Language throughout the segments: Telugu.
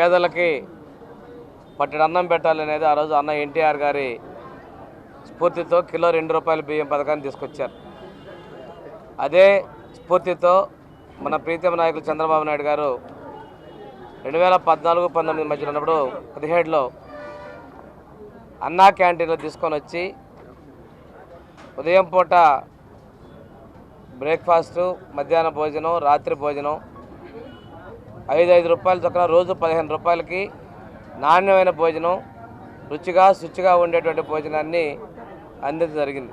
పేదలకి పట్టెడు అన్నం పెట్టాలనేది ఆ రోజు అన్న ఎన్టీఆర్ గారి స్ఫూర్తితో కిలో రెండు రూపాయల బియ్యం పథకాన్ని తీసుకొచ్చారు. అదే స్ఫూర్తితో మన ప్రీతమ నాయకులు చంద్రబాబు నాయుడు గారు రెండు వేల పద్నాలుగు పంతొమ్మిది మధ్యలో ఉన్నప్పుడు పదిహేడులో అన్నా క్యాంటీన్లు తీసుకొని వచ్చి ఉదయం పూట బ్రేక్ఫాస్టు మధ్యాహ్న భోజనం రాత్రి భోజనం ఐదు ఐదు రూపాయల చొక్కన రోజు పదిహేను రూపాయలకి నాణ్యమైన భోజనం రుచిగా శుచిగా ఉండేటువంటి భోజనాన్ని అందించడం జరిగింది.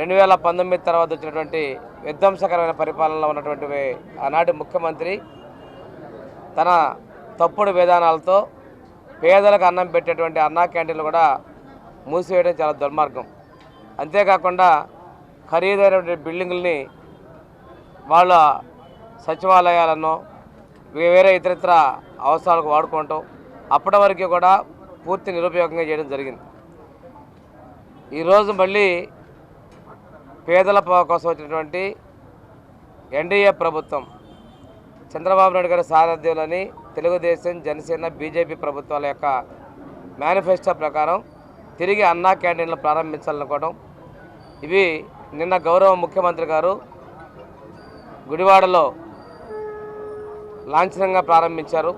రెండు వేల పంతొమ్మిది తర్వాత వచ్చినటువంటి విధ్వంసకరమైన పరిపాలనలో ఉన్నటువంటి ఆనాటి ముఖ్యమంత్రి తన తప్పుడు విధానాలతో పేదలకు అన్నం పెట్టేటువంటి అన్నా క్యాంటీన్లు కూడా మూసివేయడం చాలా దుర్మార్గం. అంతేకాకుండా ఖరీదైనటువంటి బిల్డింగుల్ని వాళ్ళ సచివాలయాలను వేరే ఇతరితర అవసరాలకు వాడుకోవటం అప్పటి వరకు కూడా పూర్తి నిరుపయోగంగా చేయడం జరిగింది. ఈరోజు మళ్ళీ పేదల కోసం వచ్చినటువంటి ఎన్డీఏ ప్రభుత్వం చంద్రబాబు నాయుడు గారి సారథ్యంలోని తెలుగుదేశం జనసేన బీజేపీ ప్రభుత్వాల యొక్క మేనిఫెస్టో ప్రకారం తిరిగి అన్నా క్యాంటీన్లు ప్రారంభించాలనుకోవడం. ఇవి నిన్న గౌరవ ముఖ్యమంత్రి గారు గుడివాడలో లాంఛనంగా ప్రారంభించారు.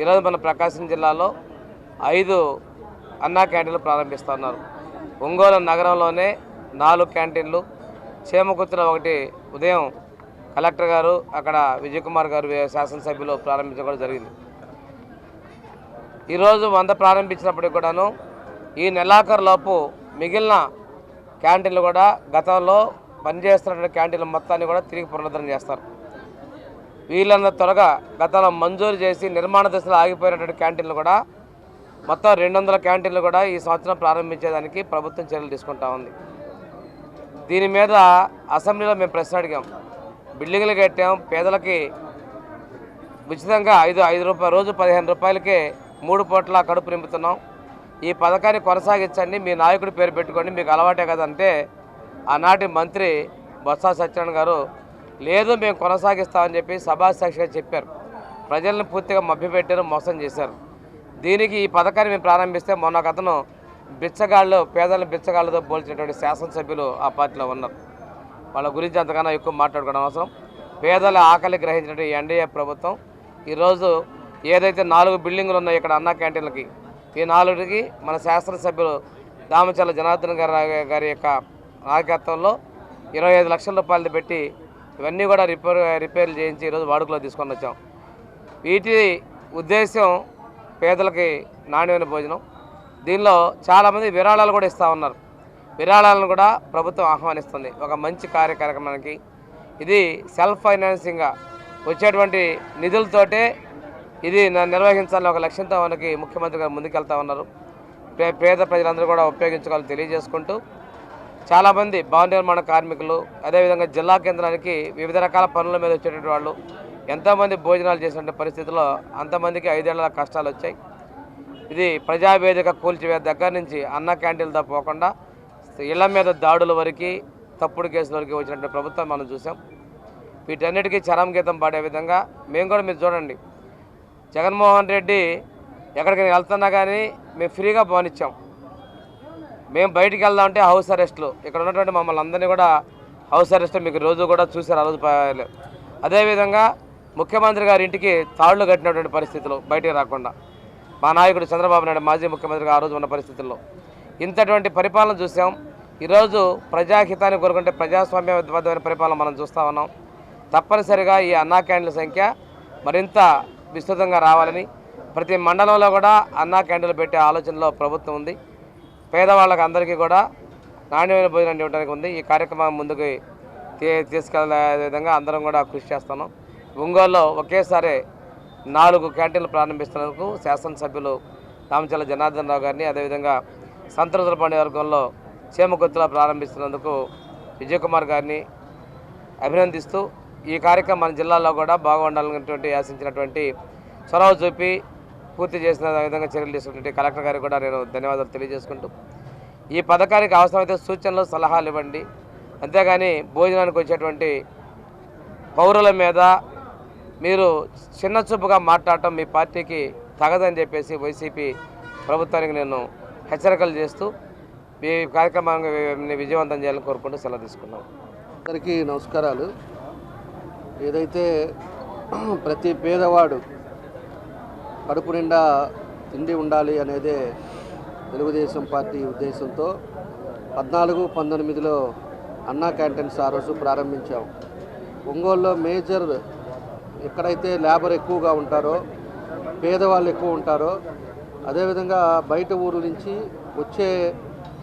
ఈరోజు మన ప్రకాశం జిల్లాలో ఐదు అన్నా క్యాంటీన్లు ప్రారంభిస్తున్నారు. ఒంగోలు నగరంలోనే నాలుగు క్యాంటీన్లు. చేమకుర్తిలో ఒకటి ఉదయం కలెక్టర్ గారు అక్కడ విజయకుమార్ గారు శాసనసభ్యులు ప్రారంభించడం కూడా జరిగింది. ఈరోజు వంద ప్రారంభించినప్పటికి కూడాను ఈ నెలాఖరులోపు మిగిలిన క్యాంటీన్లు కూడా గతంలో పనిచేస్తున్నటువంటి క్యాంటీన్లు మొత్తాన్ని కూడా తిరిగి పునరుద్ధరణ చేస్తారు. వీళ్ళన్న త్వరగా గతంలో మంజూరు చేసి నిర్మాణ దశలో ఆగిపోయినటువంటి క్యాంటీన్లు కూడా మొత్తం రెండు వందల క్యాంటీన్లు కూడా ఈ సంవత్సరం ప్రారంభించేదానికి ప్రభుత్వం చర్యలు తీసుకుంటా ఉంది. దీని మీద అసెంబ్లీలో మేము ప్రశ్న అడిగాం. బిల్డింగ్లు కట్టాం పేదలకి ఉచితంగా ఐదు ఐదు రూపాయలు రోజు పదిహేను రూపాయలకే మూడు పూట్ల కడుపు నింపుతున్నాం. ఈ పథకాన్ని కొనసాగించండి మీ నాయకుడి పేరు పెట్టుకోండి మీకు అలవాటే కదంటే ఆనాటి మంత్రి బొత్స సత్యనారాయణ గారు లేదు మేము కొనసాగిస్తామని చెప్పి సభాసాక్షిగా చెప్పారు. ప్రజలను పూర్తిగా మభ్యపెట్టారు మోసం చేశారు. దీనికి ఈ పథకాన్ని మేము ప్రారంభిస్తే మొన్న ఒక అతను బిచ్చగాళ్ళు పేదలను బిచ్చగాళ్ళతో పోల్చినటువంటి శాసనసభ్యులు ఆ పార్టీలో ఉన్నారు. వాళ్ళ గురించి అంతకన్నా ఎక్కువ మాట్లాడుకోవడం అవసరం. పేదల ఆకలి గ్రహించినటువంటి ఎన్డీఏ ప్రభుత్వం ఈరోజు ఏదైతే నాలుగు బిల్డింగులు ఉన్నాయో ఇక్కడ అన్నా క్యాంటీన్లకి ఈ నాలుగుకి మన శాసనసభ్యులు దామచల్ల జనార్దన్ గారి గారి యొక్క నాయకత్వంలో ఇరవై ఐదు లక్షల రూపాయలు పెట్టి ఇవన్నీ కూడా రిపేర్ రిపేర్లు చేయించి ఈరోజు వాడుకలో తీసుకొని వచ్చాం. వీటి ఉద్దేశం పేదలకి నాణ్యమైన భోజనం. దీనిలో చాలామంది విరాళాలు కూడా ఇస్తూ ఉన్నారు. విరాళాలను కూడా ప్రభుత్వం ఆహ్వానిస్తుంది. ఒక మంచి కార్యక్రమానికి. ఇది సెల్ఫ్ ఫైనాన్సింగ్గా వచ్చేటువంటి నిధులతోటే ఇది నిర్వహించాలని ఒక లక్ష్యంతో మనకి ముఖ్యమంత్రి గారు ముందుకెళ్తా ఉన్నారు. పే- పేద ప్రజలందరూ కూడా ఉపయోగించుకోవాలని తెలియజేసుకుంటూ చాలామంది భవన నిర్మాణ కార్మికులు అదేవిధంగా జిల్లా కేంద్రానికి వివిధ రకాల పనుల మీద వచ్చేటువంటి వాళ్ళు ఎంతోమంది భోజనాలు చేసినటువంటి పరిస్థితుల్లో అంతమందికి ఐదేళ్ళ కష్టాలు వచ్చాయి. ఇది ప్రజావేదిక కూల్చివేత దగ్గర నుంచి అన్న క్యాంటీన్లతో పోకుండా ఇళ్ళ మీద దాడుల వరకు తప్పుడు కేసుల వరకు వచ్చినటువంటి ప్రభుత్వం మనం చూసాం. వీటన్నిటికీ చరం గీతం పాడే విధంగా మేము కూడా మీరు చూడండి. జగన్మోహన్ రెడ్డి ఎక్కడికైనా వెళ్తున్నా కానీ మేము ఫ్రీగా భవనిచ్చాం. మేము బయటికి వెళ్దామంటే హౌస్ అరెస్ట్లు. ఇక్కడ ఉన్నటువంటి మమ్మల్ని అందరినీ కూడా హౌస్ అరెస్ట్ మీకు రోజు కూడా చూశారు ఆ రోజు అదేవిధంగా ముఖ్యమంత్రి గారి ఇంటికి తాళ్ళు కట్టినటువంటి పరిస్థితులు బయటికి రాకుండా మా నాయకుడు చంద్రబాబు నాయుడు మాజీ ముఖ్యమంత్రిగా ఆ రోజు ఉన్న పరిస్థితుల్లో. ఇంతటువంటి పరిపాలన చూసాం. ఈరోజు ప్రజాహితాన్ని కోరుకుంటే ప్రజాస్వామ్యబద్ధమైన పరిపాలన మనం చూస్తూ ఉన్నాం. తప్పనిసరిగా ఈ అన్నా క్యాంటీన్ల సంఖ్య మరింత విస్తృతంగా రావాలని ప్రతి మండలంలో కూడా అన్నా క్యాండిల్ పెట్టే ఆలోచనలో ప్రభుత్వం ఉంది. పేదవాళ్ళకి అందరికీ కూడా నాణ్యమైన భోజనం ఇవ్వడానికి ఉంది. ఈ కార్యక్రమం ముందుకు తీ తీసుకెళ్ళే విధంగా అందరం కూడా కృషి చేస్తున్నాం. ఒంగోలులో ఒకేసారి నాలుగు క్యాంటీన్లు ప్రారంభిస్తున్నందుకు శాసనసభ్యులు రామచల్ల జనార్దన్ రావు గారిని అదేవిధంగా సంతృతులపండి వర్గంలో చేమకొత్తులో ప్రారంభిస్తున్నందుకు విజయకుమార్ గారిని అభినందిస్తూ ఈ కార్యక్రమం మన జిల్లాలో కూడా బాగుండాలనేటువంటి ఆశించినటువంటి చొరవ చూపి పూర్తి చేసిన విధంగా చర్యలు తీసుకున్నటువంటి కలెక్టర్ గారికి కూడా నేను ధన్యవాదాలు తెలియజేసుకుంటూ ఈ పథకానికి అవసరమైతే సూచనలు సలహాలు ఇవ్వండి. అంతేగాని భోజనానికి వచ్చేటువంటి పౌరుల మీద మీరు చిన్న చూపుగా మాట్లాడటం మీ పార్టీకి తగదని చెప్పేసి వైసీపీ ప్రభుత్వానికి నేను హెచ్చరికలు చేస్తూ ఈ కార్యక్రమాన్ని విజయవంతం చేయాలని కోరుకుంటూ సెలవు తీసుకున్నాం. అందరికీ నమస్కారాలు. ఏదైతే ప్రతి పేదవాడు కడుపు నిండా తిండి ఉండాలి అనేదే తెలుగుదేశం పార్టీ ఉద్దేశంతో పద్నాలుగు పంతొమ్మిదిలో అన్నా క్యాంటీన్స్ ఆ రోజు ప్రారంభించాం. ఒంగోలులో మేజర్ ఎక్కడైతే లేబర్ ఎక్కువగా ఉంటారో పేదవాళ్ళు ఎక్కువ ఉంటారో అదేవిధంగా బయట ఊరు నుంచి వచ్చే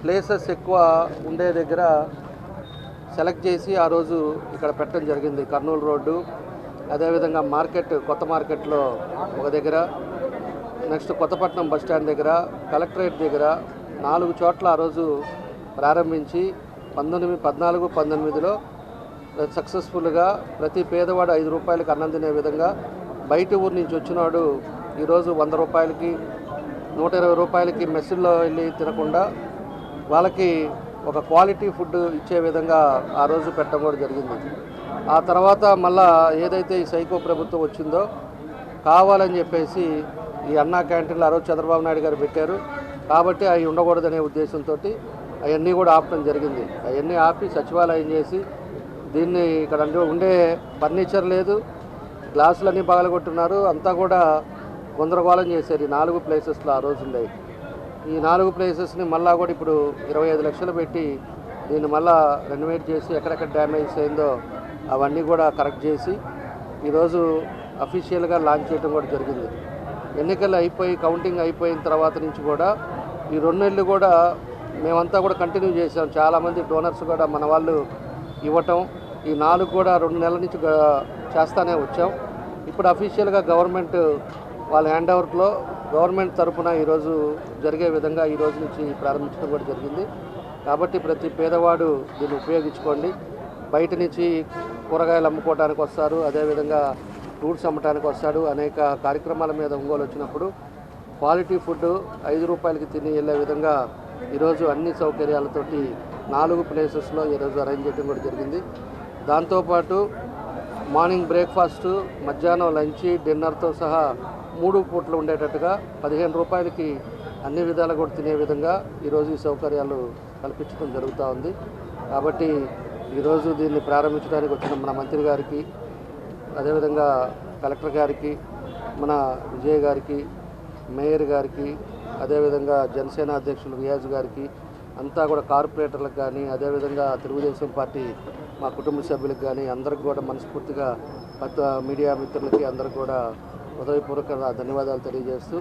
ప్లేసెస్ ఎక్కువ ఉండే దగ్గర సెలెక్ట్ చేసి ఆ రోజు ఇక్కడ పెట్టడం జరిగింది. కర్నూలు రోడ్డు అదేవిధంగా మార్కెట్ కొత్త మార్కెట్లో ఒక దగ్గర. నెక్స్ట్ కొత్తపట్నం బస్ స్టాండ్ దగ్గర కలెక్టరేట్ దగ్గర నాలుగు చోట్ల ఆ రోజు ప్రారంభించి పంతొమ్మిది పద్నాలుగు పంతొమ్మిదిలో సక్సెస్ఫుల్గా ప్రతి పేదవాడు ఐదు రూపాయలకు అన్నం తినే విధంగా బయట ఊరు నుంచి వచ్చినాడు ఈరోజు వంద రూపాయలకి నూట ఇరవై రూపాయలకి మెస్సుల్లో వెళ్ళి తినకుండా వాళ్ళకి ఒక క్వాలిటీ ఫుడ్ ఇచ్చే విధంగా ఆ రోజు పెట్టడం కూడా జరిగింది. ఆ తర్వాత మళ్ళా ఏదైతే ఈ సైకో ప్రభుత్వం వచ్చిందో కావాలని చెప్పేసి ఈ అన్నా క్యాంటీన్లు ఆ రోజు చంద్రబాబు నాయుడు గారు పెట్టారు. కాబట్టి అవి ఉండకూడదనే ఉద్దేశంతో అవన్నీ కూడా ఆపడం జరిగింది. అవన్నీ ఆపి సచివాలయం చేసి దీన్ని ఇక్కడ ఉండే ఫర్నిచర్ లేదు గ్లాసులన్నీ పగలగొట్టున్నారు అంతా కూడా గందరగోళం చేశారు ఈ నాలుగు ప్లేసెస్లో ఆ రోజు ఉండేవి ఈ నాలుగు ప్లేసెస్ని మళ్ళా కూడా ఇప్పుడు ఇరవై ఐదు లక్షలు పెట్టి దీన్ని మళ్ళా రెనోవేట్ చేసి ఎక్కడెక్కడ డ్యామేజ్ అయిందో అవన్నీ కూడా కరెక్ట్ చేసి ఈరోజు అఫీషియల్గా లాంచ్ చేయడం కూడా జరిగింది. ఎన్నికలు అయిపోయి కౌంటింగ్ అయిపోయిన తర్వాత నుంచి కూడా ఈ రెండు నెలలు కూడా మేమంతా కూడా కంటిన్యూ చేసాం చాలామంది డోనర్స్ కూడా మన వాళ్ళు ఇవ్వటం ఈ నాలుగు కూడా రెండు నెలల నుంచి చేస్తానే వచ్చాం. ఇప్పుడు అఫీషియల్గా గవర్నమెంట్ వాళ్ళ హ్యాండ్ ఓవర్లో గవర్నమెంట్ తరఫున ఈరోజు జరిగే విధంగా ఈ రోజు నుంచి ప్రారంభించడం కూడా జరిగింది. కాబట్టి ప్రతి పేదవాడు దీన్ని ఉపయోగించుకోండి. బయట నుంచి కూరగాయలు అమ్ముకోవడానికి వస్తారు. అదేవిధంగా ఫ్రూట్స్ అమ్మటానికి వస్తాడు. అనేక కార్యక్రమాల మీద ఒంగోలు వచ్చినప్పుడు క్వాలిటీ ఫుడ్ ఐదు రూపాయలకి తిని వెళ్ళే విధంగా ఈరోజు అన్ని సౌకర్యాలతోటి నాలుగు ప్లేసెస్లో ఈరోజు అరేంజ్ చేయడం కూడా జరిగింది. దాంతోపాటు మార్నింగ్ బ్రేక్ఫాస్ట్ మధ్యాహ్నం లంచ్ డిన్నర్తో సహా మూడు పూట్లు ఉండేటట్టుగా పదిహేను రూపాయలకి అన్ని విధాలు కూడా తినే విధంగా ఈరోజు ఈ సౌకర్యాలు కల్పించడం జరుగుతూ ఉంది. కాబట్టి ఈరోజు దీన్ని ప్రారంభించడానికి వచ్చిన మన మంత్రి గారికి అదేవిధంగా కలెక్టర్ గారికి మన విజయ్ గారికి మేయర్ గారికి అదేవిధంగా జనసేన అధ్యక్షులు రియాజ్ గారికి అంతా కూడా కార్పొరేటర్లకు కానీ అదేవిధంగా తెలుగుదేశం పార్టీ మా కుటుంబ సభ్యులకు కానీ అందరికి కూడా మనస్ఫూర్తిగా పెద్ద మీడియా మిత్రులకి అందరికి కూడా హృదయపూర్వక ధన్యవాదాలు తెలియజేస్తూ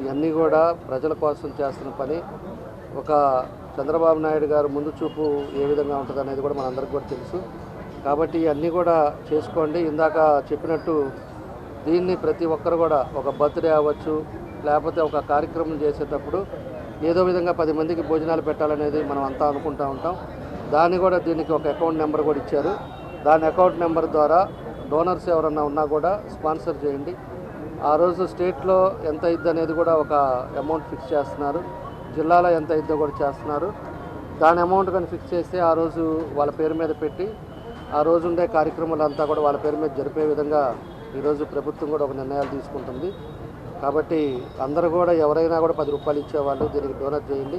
ఇవన్నీ కూడా ప్రజల కోసం చేస్తున్న పని. ఒక చంద్రబాబు నాయుడు గారు ముందు చూపు ఏ విధంగా ఉంటుంది అనేది కూడా మనందరికి కూడా తెలుసు. కాబట్టి ఇవన్నీ కూడా చేసుకోండి. ఇందాక చెప్పినట్టు దీన్ని ప్రతి ఒక్కరు కూడా ఒక బర్త్డే అవ్వచ్చు లేకపోతే ఒక కార్యక్రమం చేసేటప్పుడు ఏదో విధంగా పది మందికి భోజనాలు పెట్టాలనేది మనం అంతా అనుకుంటూ ఉంటాం. దాన్ని కూడా దీనికి ఒక అకౌంట్ నెంబర్ కూడా ఇచ్చారు. దాని అకౌంట్ నెంబర్ ద్వారా డోనర్స్ ఎవరన్నా ఉన్నా కూడా స్పాన్సర్ చేయండి. ఆ రోజు స్టేట్లో ఎంత ఇద్ది అనేది కూడా ఒక అమౌంట్ ఫిక్స్ చేస్తున్నారు. జిల్లాలో ఎంత ఇద్దో కూడా చేస్తున్నారు. దాని అమౌంట్ కానీ ఫిక్స్ చేస్తే ఆ రోజు వాళ్ళ పేరు మీద పెట్టి ఆ రోజు ఉండే కార్యక్రమాలు అంతా కూడా వాళ్ళ పేరు మీద జరిపే విధంగా ఈరోజు ప్రభుత్వం కూడా ఒక నిర్ణయాలు తీసుకుంటుంది. కాబట్టి అందరూ కూడా ఎవరైనా కూడా పది రూపాయలు ఇచ్చేవాళ్ళు దీనికి డోనట్ చేయండి.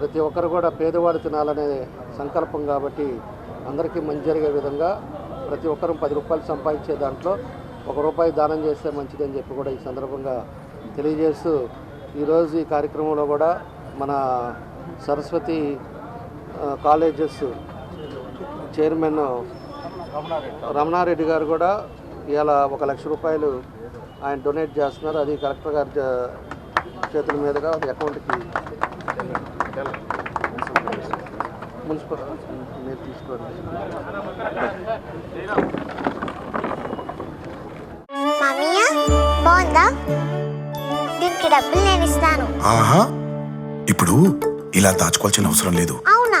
ప్రతి ఒక్కరు కూడా పేదవాడు తినాలనే సంకల్పం కాబట్టి అందరికీ మంచి జరిగే విధంగా ప్రతి ఒక్కరూ పది రూపాయలు సంపాదించే దాంట్లో ఒక రూపాయి దానం చేస్తే మంచిదని చెప్పి కూడా ఈ సందర్భంగా తెలియజేస్తూ ఈరోజు ఈ కార్యక్రమంలో కూడా మన సరస్వతి కాలేజెస్ చైర్మన్ రమణారెడ్డి గారు కూడా ఇలా ఒక లక్ష రూపాయలు ఆయన డొనేట్ చేస్తున్నారు. అది కలెక్టర్ గారి చేతుల మీదుగా ఒక అకౌంట్కి మున్సిపల్ మీరు తీసుకోండి. దీనికి డబ్బులు నేను ఇస్తాను. ఆహా ఇప్పుడు ఇలా దాచుకోవాల్సిన అవసరం లేదు. అవునా?